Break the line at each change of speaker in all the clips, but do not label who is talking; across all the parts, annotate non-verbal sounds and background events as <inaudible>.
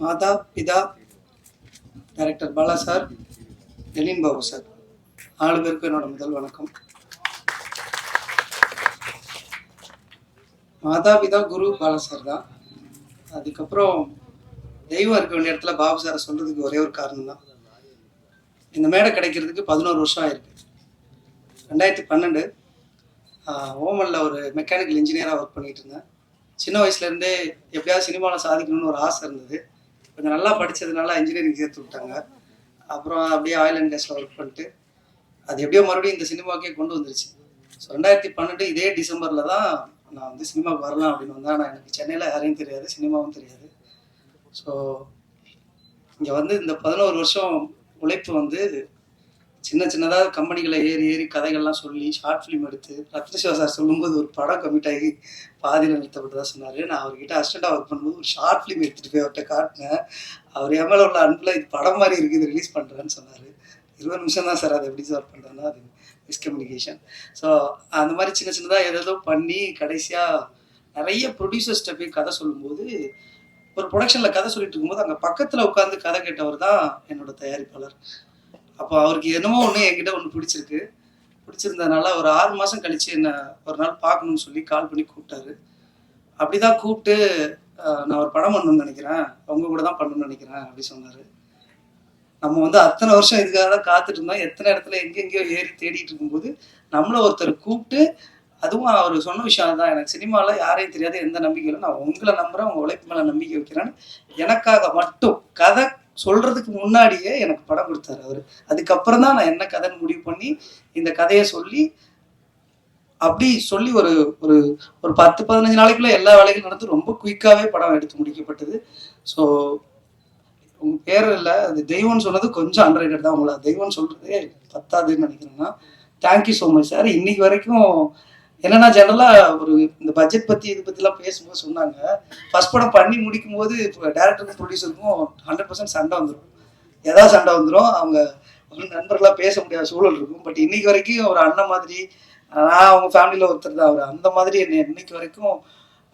மாதா பிதா director Bala sir எலின் Babu sir. நாலு பேருக்கும் என்னோட முதல் வணக்கம். மாதா பிதா குரு பாலா சார் தான். அதுக்கப்புறம் தெய்வம் இருக்க வேண்டிய இடத்துல பாபு சாரை சொல்றதுக்கு ஒரே ஒரு காரணம் தான். இந்த மேடை கிடைக்கிறதுக்கு பதினோரு வருஷம் ஆயிருக்கு. ரெண்டாயிரத்தி பன்னெண்டு ஓமனில் ஒரு மெக்கானிக்கல் இன்ஜினியராக ஒர்க் பண்ணிகிட்டு இருந்தேன். சின்ன வயசுலேருந்தே எப்படியாவது சினிமாவில் சாதிக்கணும்னு ஒரு ஆசை இருந்தது. கொஞ்சம் நல்லா படித்ததுனால இன்ஜினியரிங் சேர்த்து விட்டாங்க. அப்புறம் அப்படியே ஆயில் அண்ட் கேஸில் ஒர்க் பண்ணிட்டு அது எப்படியோ மறுபடியும் இந்த சினிமாக்கே கொண்டு வந்துருச்சு. ஸோ ரெண்டாயிரத்தி பன்னெண்டு இதே டிசம்பரில் தான் நான் வந்து சினிமாவுக்கு வரலாம் அப்படின்னு வந்தேன். ஆனால் எனக்கு சென்னையில் யாரையும் தெரியாது சினிமாவும் தெரியாது. ஸோ இங்கே வந்து இந்த பதினோரு வருஷம் உழைப்பு வந்து சின்ன சின்னதாக கம்பெனிகளை ஏறி ஏறி கதைகள்லாம் சொல்லி ஷார்ட் ஃபிலிம் எடுத்து ரத்னசிவா சார் சொல்லும்போது ஒரு படம் கமிட் ஆகி பாதியில் நிறுத்தப்பட்டதாக சொன்னார். நான் அவர்கிட்ட அசிஸ்டண்டாக ஒர்க் பண்ணும்போது ஒரு ஷார்ட் ஃபிலிம் எடுத்துகிட்டு போய் அவர்கிட்ட காட்டினேன். அவர் என் மேலே உள்ள அன்பில் இது படம் மாதிரி இருக்குது ரிலீஸ் பண்ணுறேன்னு சொன்னார். இருபது நிமிஷம் தான் சார் அதை எப்படி சார் பண்ணுறேன்னா அது மிஸ்கம்யூனிகேஷன் ஸோ அந்த மாதிரி சின்ன சின்னதாக ஏதேதோ பண்ணி கடைசியாக நிறைய ப்ரொடியூசர்ஸ்கிட்ட போய் கதை சொல்லும்போது ஒரு ப்ரொடக்ஷனில் கதை சொல்லிட்டு இருக்கும்போது அங்கே பக்கத்தில் உட்காந்து கதை கேட்டவர் தான் என்னோட தயாரிப்பாளர். அப்போ அவருக்கு என்னமோ ஒன்று என்கிட்ட ஒன்று பிடிச்சிருக்கு. பிடிச்சிருந்ததுனால ஒரு ஆறு மாதம் கழித்து என்னை ஒரு நாள் பார்க்கணும்னு சொல்லி கால் பண்ணி கூப்பிட்டாரு. அப்படிதான் கூப்பிட்டு நான் ஒரு படம் பண்ணணும்னு நினைக்கிறேன். அவங்க கூட தான் பண்ணணும்னு நினைக்கிறேன் அப்படி சொன்னார். நம்ம வந்து அத்தனை வருஷம் இதுக்காக தான் காத்துட்டு இருந்தோம். எத்தனை இடத்துல எங்கெங்கேயோ ஏறி தேடிட்டு இருக்கும்போது நம்மள ஒருத்தர் கூப்பிட்டு அதுவும் அவர் சொன்ன விஷயம் தான் எனக்கு சினிமாவில் யாரையும் தெரியாது எந்த நம்பிக்கையிலும் நான் உங்களை நம்புறேன் உங்க உழைப்பு மேலே நம்பிக்கை வைக்கிறேன்னு எனக்காக மட்டும் கதை சொல்றதுக்கு முன்னாடியே எனக்கு படம் கொடுத்தாரு அவர். அதுக்கப்புறம் தான் நான் என்ன கதைன்னு முடிவு பண்ணி இந்த கதையை சொல்லி அப்படி சொல்லி ஒரு ஒரு ஒரு பத்து பதினஞ்சு நாளைக்குள்ள எல்லா வேலைகளும் நடந்து ரொம்ப குயிக்காவே படம் எடுத்து முடிக்கப்பட்டது. ஸோ உங்க பேர் இல்லை அது தெய்வம்னு சொன்னது கொஞ்சம் அண்டர்ரேட்டட் தான் உங்களை. தெய்வம்னு சொல்றதே பத்தாதுன்னு நினைக்கிறேன்னா தேங்க்யூ ஸோ மச் சார் இன்னைக்கு வரைக்கும் என்னன்னா ஜெனரலா ஒரு இந்த பட்ஜெட் பத்தி இது பற்றிலாம் பேசும்போது சொன்னாங்க. ஃபர்ஸ்ட் படம் பண்ணி முடிக்கும் போது டேரக்டருக்கும் ப்ரொடியூசருக்கும் ஹண்ட்ரட் பர்சன்ட் சண்டை வந்துடும் ஏதாவது சண்டை வந்துடும் அவங்க ஒரு நண்பர்களா பேச முடியாத சூழல் இருக்கும். பட் இன்னைக்கு வரைக்கும் ஒரு அண்ணன் மாதிரி நான் அவங்க ஃபேமிலியில் ஒருத்தர் தான். அவர் அந்த மாதிரி என்னை இன்னைக்கு வரைக்கும்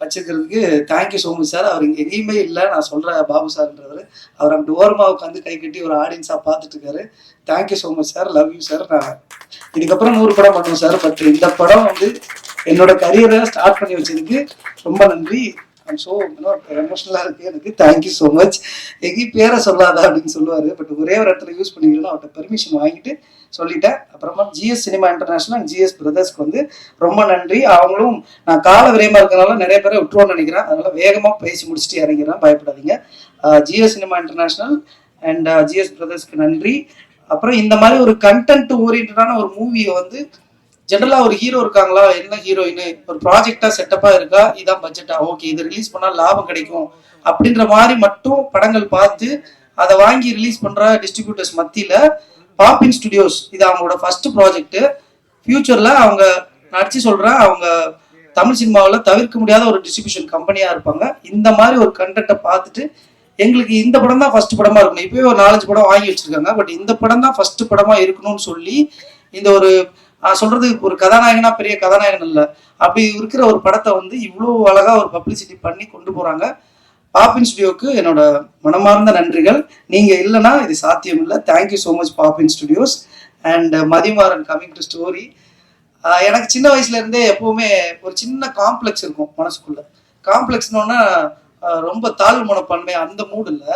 வச்சிருக்கிறதுக்கு thank you so much sir அவர் இங்கே எங்கேயுமே இல்லை. நான் சொல்கிறேன் பாபு சார்ன்றவர். அவர் அங்கிட்டு ஓரமாக உட்காந்து கை கட்டி ஒரு ஆடியன்ஸாக பார்த்துட்டு இருக்காரு. Thank you so much sir love you sir நான் இதுக்கப்புறம் நூறு படம் பண்ணுவோம் சார் பட் இந்த படம் வந்து என்னோட கரியரை ஸ்டார்ட் பண்ணி வச்சதுக்கு ரொம்ப நன்றி. ஐம் ஸோ எமோஷனலாக இருக்குது எனக்கு தேங்க்யூ ஸோ மச் எங்கேயும் பேரை சொல்லாத அப்படின்னு சொல்லுவார். பட் ஒரே ஒரு இடத்துல யூஸ் பண்ணிக்கலாம் அவர்கிட்ட பெர்மிஷன் வாங்கிட்டு சொல்லிட்டேன். அப்புறமா ஜிஎஸ் சினிமா இன்டர்நேஷனல் ஜிஎஸ் பிரதர்ஸ்க்கு வந்து ரொம்ப நன்றி. அவங்களும் நான் கால விரயமாக இருக்கிறனால நிறைய பேரை விட்டுருவோம்னு நினைக்கிறேன். அதனால் வேகமாக பேசி முடிச்சுட்டு இறங்கிறேன் பயப்படாதீங்க. GS cinema international and GS பிரதர்ஸ்க்கு நன்றி. அப்புறம் இந்த மாதிரி ஒரு கண்டென்ட் ஓரியன்டான ஒரு மூவியை வந்து ஜென்ரலா ஒரு ஹீரோ இருக்காங்களா? என்ன ஹீரோயின் ஒரு ப்ராஜெக்டா செட்டப்பா இருக்கா? இதான் பட்ஜெட்டா ஓகே இது ரிலீஸ் பண்ணா லாபம் கிடைக்கும். அப்படின்ற மாதிரி மட்டும் படங்கள் பார்த்து அதை வாங்கி ரிலீஸ் பண்ற டிஸ்ட்ரிபியூட்டர்ஸ் மத்தியில பாப்பின் ஸ்டுடியோஸ் இது அவங்களோட ஃபர்ஸ்ட் ப்ராஜெக்ட் ஃபியூச்சர்ல அவங்க நடிச்சு சொல்றேன் அவங்க தமிழ் சினிமாவில் தவிர்க்க முடியாத ஒரு டிஸ்ட்ரிபியூஷன் கம்பெனியா இருப்பாங்க. இந்த மாதிரி ஒரு கண்டென்ட்டை பார்த்துட்டு எங்களுக்கு இந்த படம் தான் ஃபர்ஸ்ட் படமா இருக்கணும். இப்பவே ஒரு நாலஞ்சு படம் வாங்கி வச்சிருக்காங்க. பட் இந்த படம் தான் ஃபர்ஸ்ட் படமா இருக்கணும்னு சொல்லி இந்த ஒரு சொல்றது ஒரு கதாநாயகனா பெரிய கதாநாயகன் இல்ல. அப்படி இருக்கிற ஒரு படத்தை வந்து இவ்வளோ அழகா ஒரு பப்ளிசிட்டி பண்ணி கொண்டு போறாங்க. பாப்பின் ஸ்டுடியோக்கு என்னோட மனமார்ந்த நன்றிகள். நீங்க இல்லைன்னா இது சாத்தியம் இல்லை. Thank you so much Poppin studios and Mathimaran coming to story எனக்கு சின்ன வயசுல இருந்தே எப்பவுமே ஒரு சின்ன காம்ப்ளெக்ஸ் இருக்கும் மனசுக்குள்ள. காம்ப்ளெக்ஸ்னோன்னா ரொம்ப தாழ்வு மனப்பான்மை அந்த மூடு இல்லை.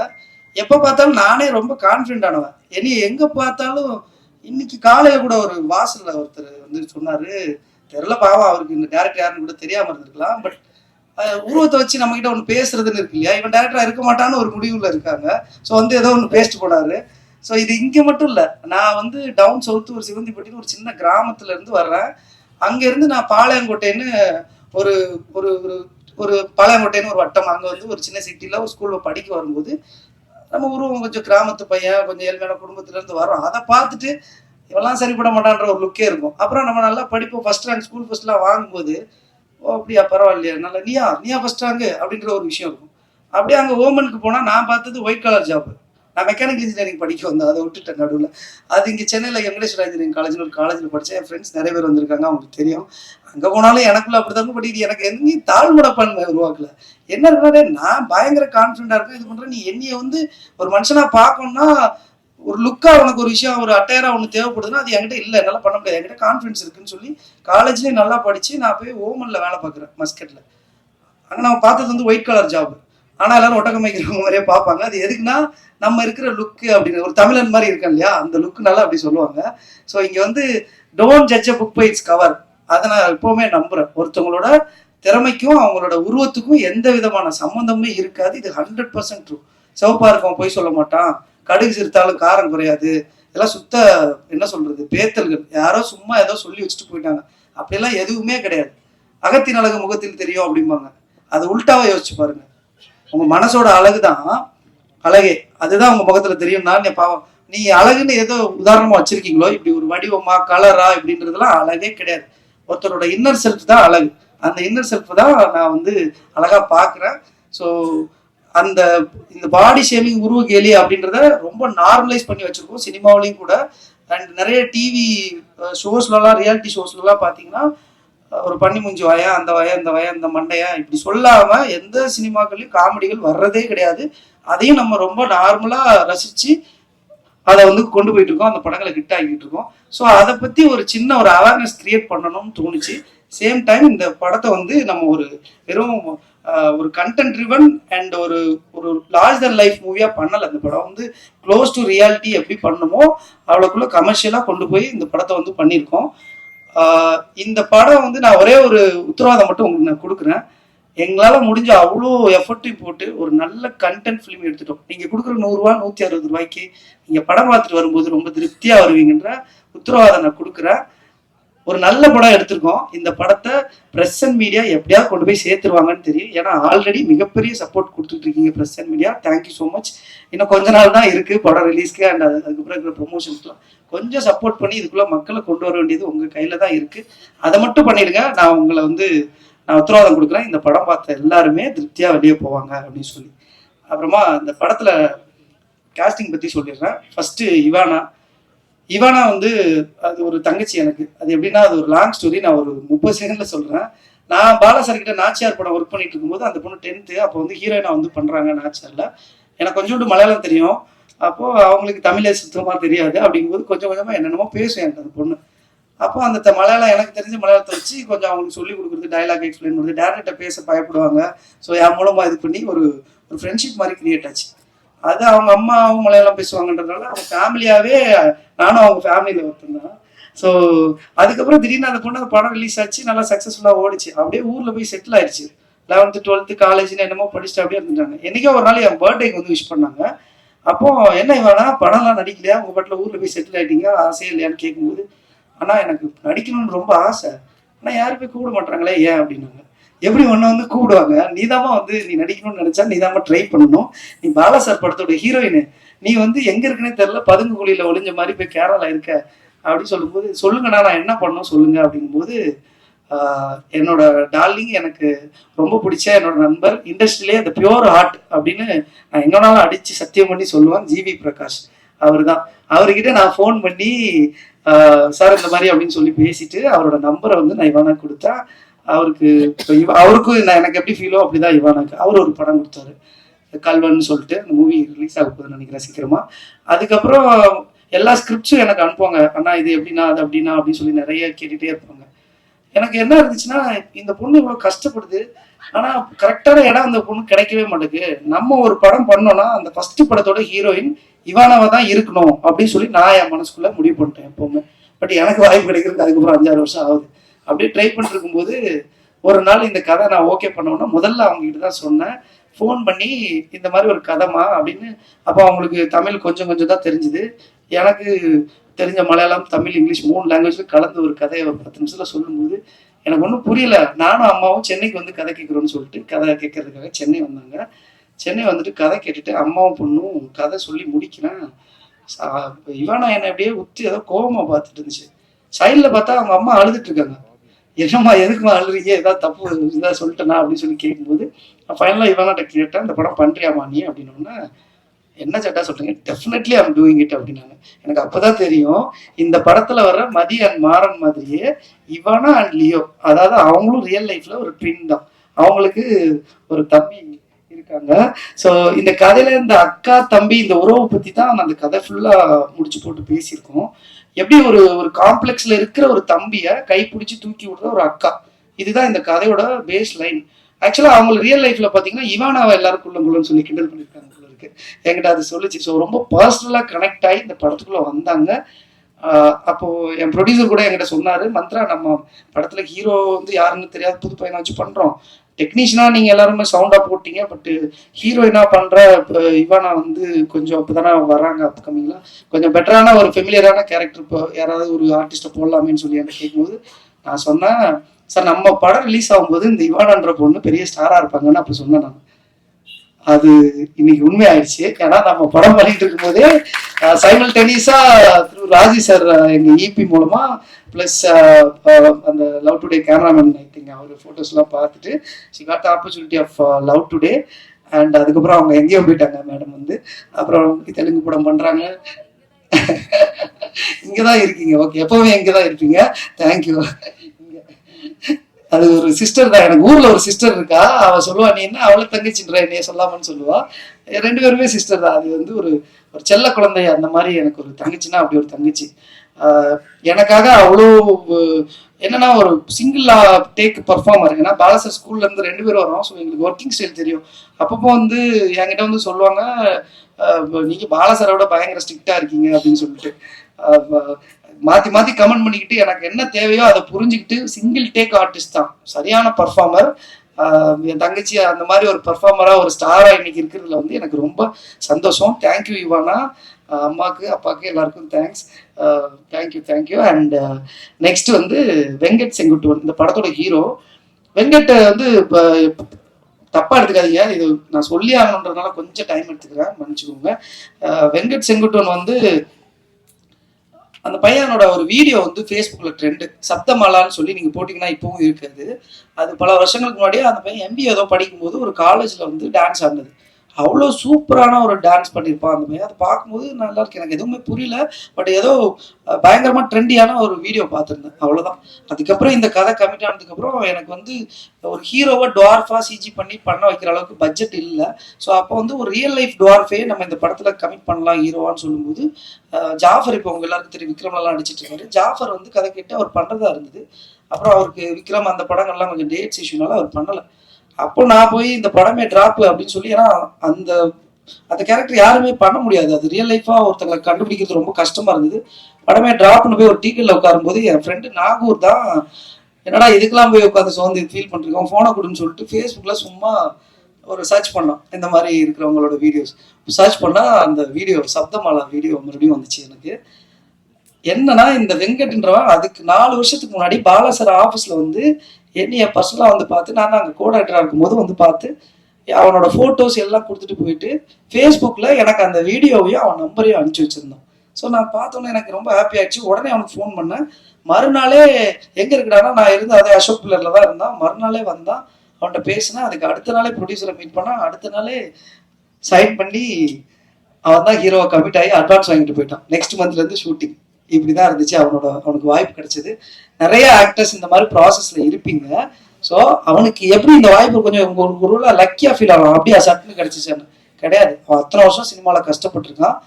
எப்போ பார்த்தாலும் நானே ரொம்ப கான்ஃபிடென்ட் ஆனவன். இனி எங்கே பார்த்தாலும் இன்னைக்கு காலையில் கூட ஒரு வாசலில் ஒருத்தர் வந்து சொன்னார் தெரில பாவம் அவருக்கு இந்த டேரக்டர் யாருன்னு கூட தெரியாமல் இருந்திருக்கலாம் பட் உருவத்தை வச்சு நம்ம கிட்ட ஒன்று பேசுறதுன்னு இருக்கு இல்லையா? இவன் டேரக்டரா இருக்க மாட்டான்னு ஒரு முடிவுல இருக்காங்க. ஸோ வந்து ஏதோ ஒன்று பேஸ்ட் போனாரு. ஸோ இது இங்கே மட்டும் இல்லை. நான் வந்து டவுன் சவுத்து ஒரு சிவந்திப்பட்டின்னு ஒரு சின்ன கிராமத்துல இருந்து வர்றேன். அங்கேருந்து நான் பாளையங்கோட்டைன்னு ஒரு ஒரு ஒரு ஒரு பாளையங்கோட்டைன்னு ஒரு வட்டம் அங்கே வந்து ஒரு சின்ன சிட்டியில் ஒரு ஸ்கூலில் படிக்க வரும்போது நம்ம உருவம் கொஞ்சம் கிராமத்து பையன் கொஞ்சம் ஏழ்மையான குடும்பத்துலேருந்து வரோம் அதை பார்த்துட்டு இவெல்லாம் சரிப்பட மாட்டான்ற ஒரு லுக்கே இருக்கும். அப்புறம் நம்ம நல்லா படிப்போம். ஃபர்ஸ்ட் ரேங்க் ஸ்கூல் ஃபர்ஸ்ட்லாம் வாங்கும்போது ஓ அப்படியா பரவாயில்லையா. நல்லா நீயா நீயா ஃபர்ஸ்ட் ரேங்கு அப்படின்ற ஒரு விஷயம் இருக்கும். அப்படியே அங்கே ஓமனுக்கு போனால் நான் பார்த்தது ஒயிட் கலர் ஜாப் நான் மெக்கானிக்கல் இன்ஜினியரிங் படிக்க வந்தேன் அதை விட்டுட்டேன் நடுவில். அது இங்கே சென்னையில் வெங்கடேஸ்வரா இன்ஜினியரிங் காலேஜ்னு ஒரு காலேஜில் படித்தேன் என் ஃப்ரெண்ட்ஸ் நிறைய பேர் வந்திருக்காங்க அவங்களுக்கு தெரியும். அங்கே போனாலும் எனக்குள்ள அப்படி தான் பட் இது எனக்கு எங்கேயும் தாழ்மடப்பான்மை உருவாக்கல. என்ன இருக்குன்னா நான் பயங்கர கான்ஃபிடண்டாக இருக்கேன். இது பண்ணுறேன் நீ என்னையை வந்து ஒரு மனுஷனாக பார்க்கணும்னா ஒரு லுக்காக உனக்கு ஒரு விஷயம் ஒரு அட்டையராக ஒன்று தேவைப்படுதுன்னா அது என்கிட்ட இல்லை. என்னால் பண்ண முடியாது. என்கிட்ட கான்ஃபிடன்ஸ் இருக்குன்னு சொல்லி காலேஜ்லேயும் நல்லா படித்து நான் போய் ஓமனில் வேலை பார்க்குறேன் மஸ்கட்டில் அங்கே நான் பார்த்தது வந்து ஒயிட் கலர் ஜாப் ஆனால் எல்லாரும் ஒட்டகம் மாதிரியே பார்ப்பாங்க. அது எதுக்குன்னா நம்ம இருக்கிற லுக்கு அப்படின்னு ஒரு தமிழன் மாதிரி இருக்கேன் இல்லையா? அந்த லுக்குனால அப்படி சொல்லுவாங்க. ஸோ இங்கே வந்து don't judge a book by its cover அதை நான் எப்போவுமே நம்புகிறேன் ஒருத்தவங்களோட திறமைக்கும் அவங்களோட உருவத்துக்கும் எந்த விதமான சம்மந்தமே இருக்காது. இது ஹண்ட்ரட் பர்சன்ட் ட்ரூ சிவப்பா இருக்கவன் போய் சொல்ல மாட்டான். கடுகு சிரித்தாலும் காரம் குறையாது. இதெல்லாம் சுத்த என்ன சொல்றது பேத்தல்கள். யாரோ சும்மா ஏதோ சொல்லி வச்சுட்டு போயிட்டாங்க. அப்படியெல்லாம் எதுவுமே கிடையாது. அகத்தின் அழகு முகத்தில் தெரியும் அப்படிம்பாங்க. அது உல்டாவா யோசிச்சு பாருங்க. உங்க மனசோட அழகு தான் அழகே. அதுதான் உங்க முகத்துல தெரியும். நான் பாவம் நீ அழகுன்னு ஏதோ உதாரணமா வச்சிருக்கீங்களோ? இப்படி ஒரு வடிவமா கலரா இப்படின்றதுலாம் அழகே கிடையாது. ஒருத்தரோட இன்னர் செல்ஃப் தான் அழகு. அந்த இன்னர் செல்ஃப் தான் நான் வந்து அழகா பார்க்குறேன் ஸோ அந்த இந்த பாடி ஷேமிங் உருவ கேலி அப்படின்றத ரொம்ப நார்மலைஸ் பண்ணி வச்சிருக்கோம். சினிமாவிலையும் கூட. அண்ட் நிறைய டிவி ஷோஸ்லலாம் uh, ரியாலிட்டி ஷோஸ்லலாம் பார்த்தீங்கன்னா ஒரு பண்ணி முஞ்சி வாயா அந்த வாயா இந்த வாயா இந்த மண்டையா இப்படி சொல்லாம எந்த சினிமாக்கள்லையும் காமெடிகள் வர்றதே கிடையாது. அதையும் நம்ம ரொம்ப நார்மலா ரசிச்சு அதை வந்து கொண்டு போயிட்டு இருக்கோம். அந்த படங்களை ஹிட் ஆகிட்டு இருக்கோம். ஸோ அதை பத்தி ஒரு சின்ன ஒரு அவேர்னஸ் கிரியேட் பண்ணணும்னு தோணுச்சு. சேம் டைம் இந்த படத்தை வந்து நம்ம ஒரு வெறும் ஒரு கண்டென்ட் ட்ரிவன் அண்ட் ஒரு ஒரு லார்ஜ் தன் லைஃப் மூவியா பண்ணல. அந்த படம் வந்து க்ளோஸ் டு ரியாலிட்டி எப்படி பண்ணணுமோ அவ்வளோக்குள்ள கமர்ஷியலா கொண்டு போய் இந்த படத்தை வந்து பண்ணியிருக்கோம். இந்த படம் வந்து நான் ஒரே ஒரு உத்தரவாதம் மட்டும் உங்களுக்கு நான் கொடுக்குறேன். எங்களால் முடிஞ்ச அவ்வளோ எஃபர்ட்டையும் போட்டு ஒரு நல்ல கண்டென்ட் ஃபிலிம் எடுத்துட்டோம். நீங்கள் கொடுக்குற நூறுரூவா நூற்றி அறுபது ரூபாய்க்கு நீங்கள் படம் பார்த்துட்டு வரும்போது ரொம்ப திருப்தியாக வருவீங்கன்ற உத்தரவாதம் நான் கொடுக்குறேன். ஒரு நல்ல படம் எடுத்திருக்கோம். இந்த படத்தை ப்ரெஸ் அண்ட் மீடியா எப்படியாவது கொண்டு போய் சேர்த்துருவாங்கன்னு தெரியும். ஏன்னா ஆல்ரெடி மிகப்பெரிய சப்போர்ட் கொடுத்துட்டு இருக்கீங்க press and media thank you so much இன்னும் கொஞ்ச நாள் தான் இருக்குது படம் ரிலீஸ்க்கு அண்ட் அதுக்கப்புறம் இருக்கிற ப்ரொமோஷன்ஸ்லாம் கொஞ்சம் சப்போர்ட் பண்ணி இதுக்குள்ளே மக்களை கொண்டு வர வேண்டியது உங்கள் கையில் தான் இருக்குது அதை மட்டும் பண்ணிடுங்க. நான் உங்களை வந்து நான் உத்தரவாதம் கொடுக்குறேன். இந்த படம் பார்த்த எல்லாருமே திருப்தியாக வெளியே போவாங்க அப்படின்னு சொல்லி. அப்புறமா இந்த படத்தில் காஸ்டிங் பற்றி சொல்லிடுறேன். ஃபஸ்ட்டு இவானா. இவனா வந்து அது ஒரு தங்கச்சி எனக்கு. அது எப்படின்னா அது ஒரு லாங் ஸ்டோரி நான் ஒரு முப்பது செகண்ட்ல சொல்கிறேன் நான் பாலா சார் கிட்ட நாச்சியார் படம் ஒர்க் பண்ணிட்டு இருக்கும்போது அந்த பொண்ணு டென்த்து அப்போ வந்து ஹீரோயினா வந்து பண்ணுறாங்க நாச்சியார்ல. எனக்கு கொஞ்சோண்டு மலையாளம் தெரியும். அப்போது அவங்களுக்கு தமிழே சுத்தமாக தெரியாது. அப்படிங்கும்போது கொஞ்சம் கொஞ்சமாக என்னென்னமோ பேசும் எனக்கு அந்த பொண்ணு. அப்போ அந்த மலையாளம் எனக்கு தெரிஞ்ச மலையாளத்தை வச்சு கொஞ்சம் அவங்களுக்கு சொல்லி கொடுக்குறது டயலாக் எக்ஸ்பிளைன் பண்ணுறது டேரக்டர் பேச பயப்படுவாங்க. ஸோ என் மூலமாக இது பண்ணி ஒரு ஒரு ஃப்ரெண்ட்ஷிப் மாதிரி கிரியேட் ஆச்சு. அது அவங்க அம்மாவும் மலையாளம் பேசுவாங்கன்றதுனால அவங்க ஃபேமிலியாகவே நானும் அவங்க ஃபேமிலியில் ஒருத்தன் தான் ஸோ அதுக்கப்புறம் திடீர்னு அந்த பொண்ணு அந்த படம் ரிலீஸ் ஆச்சு நல்லா சக்ஸஸ்ஃபுல்லாக ஓடிச்சு. அப்படியே ஊரில் போய் செட்டில் ஆயிடுச்சு லெவன்த்து டுவெல்த்து காலேஜ்னு என்னமோ படிச்சுட்டு அப்படியே இருந்துட்டாங்க. என்றைக்கோ ஒரு நாள் என் பர்த்டேக்கு வந்து விஷ் பண்ணாங்க. அப்போ என்ன இவனா? படம்லாம் நடிக்கலையா? உங்கள் பாட்டில் ஊரில் போய் செட்டில் ஆகிட்டீங்க ஆசையே இல்லையான்னு கேட்கும்போது அண்ணா எனக்கு நடிக்கணும்னு ரொம்ப ஆசை. ஆனால் யாருமே கூப்பிட மாட்டாங்களே? ஏன்? அப்படின்னாங்க. எப்படி ஒன்று வந்து கூப்பிடுவாங்க? நீதாம்மா வந்து நீ நடிக்கணும்னு நினைச்சா நீதாம்மா ட்ரை பண்ணணும். நீ பாலா சார் படத்தோட ஹீரோயின் நீ வந்து எங்க இருக்குன்னே தெரில பதுங்கு குழியில ஒளிஞ்ச மாதிரி போய் கேரளா இருக்க அப்படின்னு சொல்லும்போது சொல்லுங்கண்ணா நான் என்ன பண்ணணும் சொல்லுங்க அப்படிங்கும்போது என்னோட டார்லிங் எனக்கு ரொம்ப பிடிச்ச என்னோட நண்பர் இண்டஸ்ட்ரியிலே அந்த பியோர் ஹார்ட் அப்படின்னு நான் எங்கனாலும் அடிச்சு சத்தியம் பண்ணி சொல்லுவேன் ஜிவி பிரகாஷ். அவர் தான் அவர்கிட்ட நான் ஃபோன் பண்ணி சார் இந்த மாதிரி அப்படின்னு சொல்லி பேசிட்டு அவரோட நம்பரை வந்து நான் இவனா கொடுத்தேன். அவருக்கு இப்ப அவருக்கும் நான் எனக்கு எப்படி ஃபீலோ அப்படிதான் இவானாக்கு. அவர் ஒரு படம் கொடுத்தாரு. கல்வன் சொல்லிட்டு அந்த மூவி ரிலீஸ் ஆக போகுதுன்னு நினைக்கிறேன் சீக்கிரமா. அதுக்கப்புறம் எல்லா ஸ்கிரிப்ட்ஸும் எனக்கு அனுப்புவாங்க. அண்ணா இது எப்படின்னா அது அப்படின்னா அப்படின்னு சொல்லி நிறைய கேட்டுட்டே இருப்பாங்க. எனக்கு என்ன இருந்துச்சுன்னா இந்த பொண்ணு இவ்வளோ கஷ்டப்படுது. ஆனா கரெக்டான இடம் அந்த பொண்ணு கிடைக்கவே மாட்டேங்குது. நம்ம ஒரு படம் பண்ணோம்னா அந்த ஃபர்ஸ்ட் படத்தோட ஹீரோயின் இவானாவை தான் இருக்கணும் அப்படின்னு சொல்லி நான் என் மனசுக்குள்ள முடிவு பண்ணிட்டேன் எப்பவுமே. பட் எனக்கு வாய்ப்பு கிடைக்கிறதுக்கு அதுக்கப்புறம் அஞ்சாறு வருஷம் ஆகுது. அப்படியே ட்ரை பண்ணிருக்கும் போது ஒரு நாள் இந்த கதை நான் ஓகே பண்ணோன்னா முதல்ல அவங்ககிட்ட தான் சொன்னேன். ஃபோன் பண்ணி இந்த மாதிரி ஒரு கதைமா அப்படின்னு. அப்போ அவங்களுக்கு தமிழ் கொஞ்சம் கொஞ்சம் தான் தெரிஞ்சுது. எனக்கு தெரிஞ்ச மலையாளம் தமிழ் இங்கிலீஷ் மூணு லாங்குவேஜில் கலந்து ஒரு கதையை ஒரு பத்து நிமிஷத்தில் சொல்லும்போது எனக்கு ஒன்றும் புரியல. நானும் அம்மாவும் சென்னைக்கு வந்து கதை கேட்குறோன்னு சொல்லிட்டு கதை கேட்கறதுக்காக சென்னை வந்தாங்க. சென்னை வந்துட்டு கதை கேட்டுட்டு அம்மாவும் பொண்ணும் கதை சொல்லி முடிக்கிறேன். இவனா என்னை அப்படியே உத்து ஏதோ கோபமாக பார்த்துட்டு இருந்துச்சு. சைடில் பார்த்தா அவங்க அம்மா அழுதுட்டு இருக்காங்க. என்னம்மா எதுக்குமா அழுறீங்க? ஏதாவது தப்பு ஏதாவது சொல்லிட்டேனா அப்படின்னு சொல்லி கேட்கும்போது நான் ஃபைனலாக இவனாட்ட கேட்டேன் இந்த படம் பண்ணுறியாமா நீ? அப்படின்னோடனே என்ன சட்டா சொல்றீங்க? டெஃபினெட்லி ஐம் டூயிங் இட் அப்படின்னாங்க எனக்கு அப்போதான் தெரியும் இந்த படத்துல வர்ற மதி அண்ட் மாறன் மாதிரியே இவனா அண்ட் லியோ அதாவது அவங்களும் ரியல் லைஃப்ல ஒரு ட்வின் தான். அவங்களுக்கு ஒரு தம்பி இருக்காங்க. ஸோ இந்த கதையில இந்த அக்கா தம்பி இந்த உறவை பத்தி தான் அந்த கதை ஃபுல்லா முடிச்சு போட்டு பேசியிருக்கோம். எப்படி ஒரு ஒரு காம்ப்ளெக்ஸ்ல இருக்கிற ஒரு தம்பியை கைப்பிடிச்சு தூக்கி விடுற ஒரு அக்கா? இதுதான் இந்த கதையோட பேஸ் லைன் ஆக்சுவலா அவங்க ரியல் லைஃப்ல பாத்தீங்கன்னா இவானாவை எல்லாரும் குள்ளங்குள்ளன்னு சொல்லி கிண்டல் பண்ணிருக்காங்க இருக்கு. என்கிட்ட அது சொல்லுச்சு. ஸோ ரொம்ப பர்சனலா கனெக்ட் ஆகி இந்த படத்துக்குள்ள வந்தாங்க. அப்போ என் ப்ரொடியூசர் கூட என்கிட்ட சொன்னாரு மந்த்ரா நம்ம படத்துல ஹீரோ வந்து யாருன்னு தெரியாத புது பையனை வச்சு பண்றோம். டெக்னீஷியனா நீங்க எல்லாருமே சவுண்டா போட்டீங்க பட் ஹீரோயினா பண்ற இவானா வந்து கொஞ்சம் இப்பதானே வராங்க அப்கமிங்லாம் கொஞ்சம் பெட்டரான ஒரு ஃபெமிலியரான கேரக்டர் இப்போ யாராவது ஒரு ஆர்டிஸ்ட்டை போடலாமேன்னு சொல்லி என்கிட்ட கேட்கும்போது நான் சொன்னேன் சார் நம்ம படம் ரிலீஸ் ஆகும்போது இந்த இவானான்ற பொண்ணு பெரிய ஸ்டாரா இருப்பாங்கன்னு அப்படி சொன்னேன் நான். அது இன்னைக்கு உண்மையாயிடுச்சு. ஏன்னா நம்ம படம் பண்ணிட்டு இருக்கும்போதே சைமல் டென்னிஸா திரு ராஜி சார் எங்க இபி மூலமா ப்ளஸ் அந்த Love Today cameraman I think அவர் ஃபோட்டோஸ்லாம் பார்த்துட்டு she got opportunity of Love Today and அதுக்கப்புறம் அவங்க எங்கேயோ போயிட்டாங்க மேடம் வந்து. அப்புறம் தெலுங்கு படம் பண்றாங்க. <laughs> இங்கதான் இருக்கீங்க. ஓகே எப்பவுமே இங்கதான் இருப்பீங்க. தேங்க்யூ அது ஒரு சிஸ்டர் தான். எனக்கு ஊர்ல ஒரு சிஸ்டர் இருக்கா. அவ சொல்லுவா நீ என்ன அவளை தங்கச்சின்ற என்னைய சொல்லாமன்னு சொல்லுவா. ரெண்டு பேருமே சிஸ்டர் தான். அது வந்து ஒரு ஒரு செல்ல குழந்தை. அந்த மாதிரி எனக்கு ஒரு தங்கச்சின்னா அப்படி ஒரு தங்கச்சி. எனக்காக அவ்வளோ என்னன்னா ஒரு சிங்கிள் டேக் பர்ஃபார்மர் ஏன்னா பாலசர் ஸ்கூல்ல இருந்து ரெண்டு பேரும் வரோம். ஸோ எங்களுக்கு ஒர்க்கிங் ஸ்டைல் தெரியும். அப்பப்போ வந்து என்கிட்ட வந்து சொல்லுவாங்க நீங்க பாலசரோட பயங்கர ஸ்ட்ரிக்டா இருக்கீங்க அப்படின்னு சொல்லிட்டு. மாற்றி மாத்தி மாத்தி கமெண்ட் பண்ணிக்கிட்டு எனக்கு என்ன தேவையோ அதை புரிஞ்சுக்கிட்டு சிங்கிள் டேக் ஆர்டிஸ்ட் தான். சரியான பர்ஃபார்மர் என் தங்கச்சி அந்த மாதிரி ஒரு பர்ஃபார்மரா ஒரு ஸ்டாரா இன்னைக்கு இருக்கிறதுல வந்து எனக்கு ரொம்ப சந்தோஷம். தேங்க்யூ இவானா அம்மாவுக்கு அப்பாவுக்கு எல்லாருக்கும் thanks thank you thank you and next வந்து வெங்கட் செங்குட்டுவன். இந்த படத்தோட ஹீரோ வெங்கட் வந்து இப்போ தப்பா எடுத்துக்காதீங்க. இது நான் சொல்லி ஆகணுன்றதுனால கொஞ்சம் டைம் எடுத்துக்கிறேன். மன்னிச்சுக்கோங்க. வெங்கட் செங்குட்டுவன் வந்து அந்த பையனோட ஒரு வீடியோ வந்து ஃபேஸ்புக்கில் ட்ரெண்டு சப்தமாலான்னு சொல்லி நீங்கள் போட்டிங்கன்னா இப்போவும் இருக்காது. அது பல வருஷங்களுக்கு முன்னாடியே அந்த பையன் எம்பிஏ ஏதோ படிக்கும்போது ஒரு காலேஜில் வந்து டான்ஸ் ஆனது அவ்வளோ சூப்பரான ஒரு டான்ஸ் பண்ணியிருப்பான் அந்த மாதிரி அதை பார்க்கும்போது நல்லா இருக்கு. எனக்கு எதுவுமே புரியல. பட் ஏதோ பயங்கரமாக ட்ரெண்டியான ஒரு வீடியோ பார்த்துருந்தேன். அவ்வளோதான் அதுக்கப்புறம் இந்த கதை கமிட் ஆனதுக்கப்புறம் எனக்கு வந்து ஒரு ஹீரோவை டுவார்ஃபாக சிஜி பண்ணி பண்ண வைக்கிற அளவுக்கு பட்ஜெட் இல்லை. ஸோ அப்போ வந்து ஒரு ரியல் லைஃப் டுவார்ஃபே நம்ம இந்த படத்தில் கமிட் பண்ணலாம் ஹீரோவான்னு சொல்லும்போது ஜாஃபர் இப்போ உங்க எல்லாருக்கும் தெரியும். விக்ரம்லாம் நடிச்சிட்டு இருக்காரு. ஜாஃபர் வந்து கதை கேட்டு அவர் பண்ணுறதா இருந்தது. அப்புறம் அவருக்கு விக்ரம் அந்த படங்கள்லாம் கொஞ்சம் டேட்ஸ் இஷ்யூனால அவர் பண்ணலை. அப்போ நான் போய் இந்த படமே டிராப்பு அப்படின்னு சொல்லி ஏன்னா அந்த அந்த கேரக்டர் யாருமே பண்ண முடியாது. அது ரியல் லைஃபா ஒருத்தங்களை கண்டுபிடிக்கிறது ரொம்ப கஷ்டமா இருந்தது. படமே டிராப்னு போய் ஒரு டீக்கெட்ல உட்காரும்போது என் ஃப்ரெண்டு நாகூர் தான் என்னடா இதுக்கெல்லாம் போய் உட்காந்து சோர்ந்து ஃபீல் பண்ணிருக்கோம் ஃபோனை கொடுன்னு சொல்லிட்டு ஃபேஸ்புக்ல சும்மா ஒரு சர்ச் பண்ணோம் இந்த மாதிரி இருக்கிறவங்களோட வீடியோஸ் சர்ச் பண்ணா அந்த வீடியோ சப்தமாலா வீடியோ மறுபடியும் வந்துச்சு எனக்கு. என்னன்னா இந்த வெங்கட்ன்றவன் அதுக்கு நாலு வருஷத்துக்கு முன்னாடி பாலாசர் ஆஃபீஸில் வந்து என்னைய பர்சனலாக வந்து பார்த்து நான் தான் அங்கே கோடாக்டராக இருக்கும்போது வந்து பார்த்து அவனோட ஃபோட்டோஸ் எல்லாம் கொடுத்துட்டு போயிட்டு ஃபேஸ்புக்கில் எனக்கு அந்த வீடியோவையும் அவன் நம்பரையும் அனுப்பிச்சி வச்சுருந்தான். ஸோ நான் பார்த்தோன்னே எனக்கு ரொம்ப ஹாப்பி ஆயிடுச்சு. உடனே அவனுக்கு ஃபோன் பண்ணேன். மறுநாளே எங்கே இருக்கடானா நான் இருந்து அதே அசோக் பில்லரில் தான் இருந்தான். மறுநாளே வந்தான். அவன்கிட்ட பேசினேன். அதுக்கு அடுத்த நாளே ப்ரொடியூசரை மீட் பண்ணால் அடுத்த நாளே சைன் பண்ணி அவன் தான் ஹீரோவை கமிட் ஆகி அட்வான்ஸ் வாங்கிட்டு போயிட்டான். நெக்ஸ்ட் மந்த்லேருந்து ஷூட்டிங் இப்படி தான் இருந்துச்சு. அவனோட அவனுக்கு வாய்ப்பு கிடைச்சது. நிறைய ஆக்டர்ஸ் இந்த மாதிரி ப்ராசஸ்ல இருப்பீங்க. ஸோ அவனுக்கு எப்படி இந்த வாய்ப்பு கொஞ்சம் உங்களுக்கு ஒரு லக்கியா ஃபீல் ஆகலாம்? அப்படியா சட்டுன்னு கிடைச்சிச்சான்னு கிடையாது. அவன் அத்தனை வருஷம் சினிமாவில் கஷ்டப்பட்டிருக்கான்.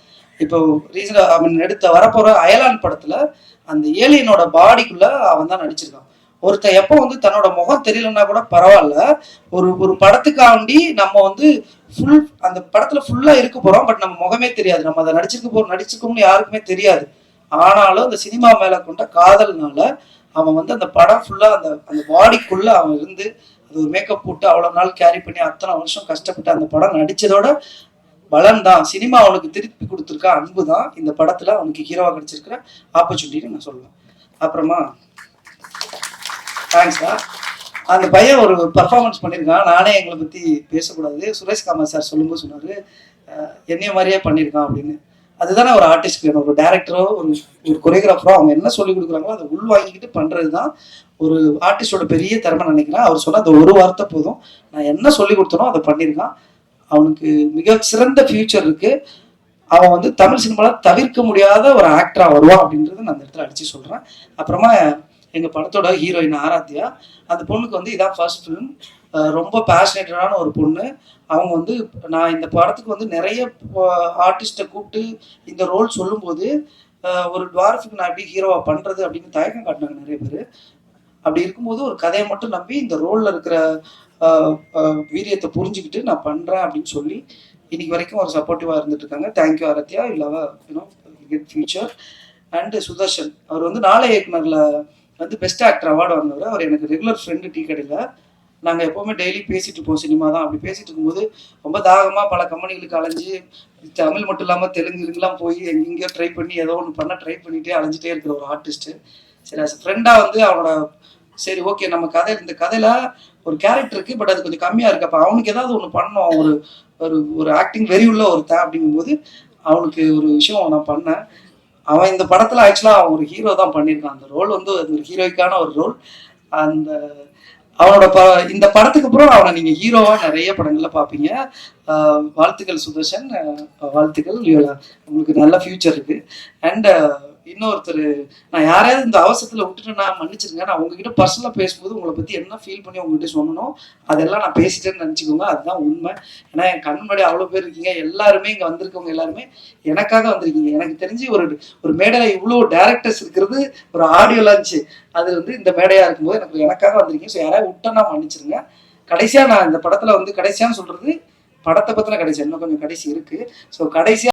இப்போ ரீசன் அவன் எடுத்த வரப்போகிற அயலான் படத்தில் அந்த ஏலியனோட பாடிக்குள்ள அவன் தான் நடிச்சிருக்கான். ஒருத்தன் எப்போ வந்து தன்னோட முகம் தெரியலன்னா கூட பரவாயில்ல. ஒரு ஒரு படத்துக்காண்டி நம்ம வந்து ஃபுல் அந்த படத்தில் ஃபுல்லாக இருக்க போகிறோம் பட் நம்ம முகமே தெரியாது. நம்ம அதை நடிச்சிருக்க போறோம் நடிச்சிருக்கோம்னு யாருக்குமே தெரியாது. ஆனாலும் அந்த சினிமா மேல கொண்ட காதல்னால அவன் வந்து அந்த படம் ஃபுல்லா அந்த அந்த பாடிக்குள்ள அவன் இருந்து அது ஒரு மேக்கப் போட்டு அவ்வளவு நாள் கேரி பண்ணி அத்தனை வருஷம் கஷ்டப்பட்டு அந்த படம் நடிச்சதோட பலன் தான் சினிமா அவனுக்கு திருப்பி கொடுத்துருக்க அன்பு தான் இந்த படத்துல அவனுக்கு ஹீரோவா கிடைச்சிருக்கிற ஆப்பர்ச்சுனிட்டின்னு நான் சொல்லுவேன். அப்புறமா தேங்க்ஸ்டா அந்த பையன் ஒரு பர்ஃபார்மன்ஸ் பண்ணியிருக்கான். நானே எங்களை பற்றி பேசக்கூடாது. சுரேஷ் காமத் சார் சொல்லும்போது சொன்னார் என்னைய மாதிரியே பண்ணியிருக்கான் அப்படின்னு. அதுதானே ஒரு ஆர்டிஸ்ட் வேணும். ஒரு டேரக்டரோ ஒரு ஒரு கொரியோகிராஃபரோ அவங்க என்ன சொல்லி கொடுக்குறாங்களோ அதை உள் வாங்கிக்கிட்டு பண்ணுறது தான் ஒரு ஆர்டிஸ்டோட பெரிய திறமை நினைக்கிறேன். அவர் சொன்ன அந்த ஒரு வார்த்தை போதும். நான் என்ன சொல்லி கொடுத்தனோ அதை பண்ணியிருக்கான் அவனுக்கு மிக சிறந்த ஃபியூச்சர் இருக்கு. அவன் வந்து தமிழ் சினிமாவில் தவிர்க்க முடியாத ஒரு ஆக்டராக வருவான் அப்படின்றத நான் அந்த இடத்துல அடிச்சு சொல்கிறேன் அப்புறமா எங்கள் படத்தோட ஹீரோயின் ஆராத்யா. அந்த பொண்ணுக்கு வந்து இதான் ஃபர்ஸ்ட் ஃபிலிம் ரொம்ப பேஷனேட்டடான ஒரு பொண்ணு. அவங்க வந்து நான் இந்த படத்துக்கு வந்து நிறைய ஆர்டிஸ்ட்டை கூப்பிட்டு இந்த ரோல் சொல்லும்போது ஒரு டுவார்ஃபுக்கு நான் எப்படி ஹீரோவாக பண்ணுறது அப்படின்னு தயக்கம் காட்டினாங்க நிறைய பேர். அப்படி இருக்கும்போது ஒரு கதையை மட்டும் நம்பி இந்த ரோலில் இருக்கிற வீரியத்தை புரிஞ்சுக்கிட்டு நான் பண்ணுறேன் அப்படின்னு சொல்லி இன்னைக்கு வரைக்கும் ஒரு சப்போர்ட்டிவாக இருந்துட்டு இருக்காங்க. Thank you Aaradhya இல்லவ you know get future and Sudarshan அவர் வந்து நாளை இயக்குனரில் வந்து பெஸ்ட் ஆக்டர் அவார்டு வாங்கினவர். அவர் எனக்கு ரெகுலர் ஃப்ரெண்டு டீ கடையில். நாங்கள் எப்போவுமே டெய்லி பேசிட்டு இருப்போம் சினிமா தான். அப்படி பேசிட்டு இருக்கும்போது ரொம்ப தாகமாக பல கம்பெனிகளுக்கு அலைஞ்சு தமிழ் மட்டும் இல்லாமல் தெலுங்குலாம் போய் எங்கெங்கேயோ ட்ரை பண்ணி ஏதோ ஒன்று பண்ண ட்ரை பண்ணிகிட்டே அலைஞ்சிட்டே இருக்கிற ஒரு ஆர்டிஸ்ட்டு சரி அஸ் ஃப்ரெண்டாக வந்து அவனோட சரி ஓகே நம்ம கதை இந்த கதையில் ஒரு கேரக்டர் இருக்குது பட் அது கொஞ்சம் கம்மியாக இருக்கு. அப்போ அவனுக்கு ஏதாவது ஒன்று பண்ணணும். ஒரு ஒரு ஒரு ஆக்டிங் வெறி உள்ள ஒருத்தன் அப்படிங்கும்போது அவனுக்கு ஒரு விஷயம் நான் பண்ணேன். அவன் இந்த படத்தில் ஆக்சுவலாக அவன் ஒரு ஹீரோ தான் பண்ணியிருக்கான். அந்த ரோல் வந்து அது ஒரு ஹீரோய்க்கான ஒரு ரோல் அந்த அவனோட ப இந்த படத்துக்கு அப்புறம் அவனை நீங்க ஹீரோவா நிறைய படங்கள்ல பாப்பீங்க. வாழ்த்துக்கள் சுதர்ஷன். வாழ்த்துக்கள். உங்களுக்கு நல்ல ஃபியூச்சர் இருக்கு. அண்ட் இன்னொருத்தர் நான் யாரையாவது இந்த அவசரத்தில் விட்டுட்டு நான் மன்னிச்சிருங்க. நான் உங்ககிட்ட பர்சனலாக பேசும்போது உங்களை பற்றி என்ன ஃபீல் பண்ணி உங்ககிட்ட சொல்லணும் அதெல்லாம் நான் பேசிட்டேன்னு நினச்சிக்கோங்க. அதுதான் உண்மை. ஏன்னா என் கண் முன்னாடி அவ்வளோ பேர் இருக்கீங்க. எல்லாருமே இங்கே வந்திருக்கவங்க எல்லாருமே எனக்காக வந்திருக்கீங்க. எனக்கு தெரிஞ்சு ஒரு ஒரு மேடையில் இவ்வளோ டேரக்டர்ஸ் இருக்கிறது ஒரு ஆடியோ இருந்துச்சு அது வந்து இந்த மேடையாக இருக்கும்போது எனக்கு எனக்காக வந்திருக்கீங்க. ஸோ யாராவது விட்டேன்னா மன்னிச்சிருங்க. கடைசியாக நான் இந்த படத்தில் வந்து கடைசியான்னு சொல்கிறது படத்தை பற்றின கடைசி. இன்னும் கொஞ்சம் கடைசி இருக்குது ஸோ கடைசியாக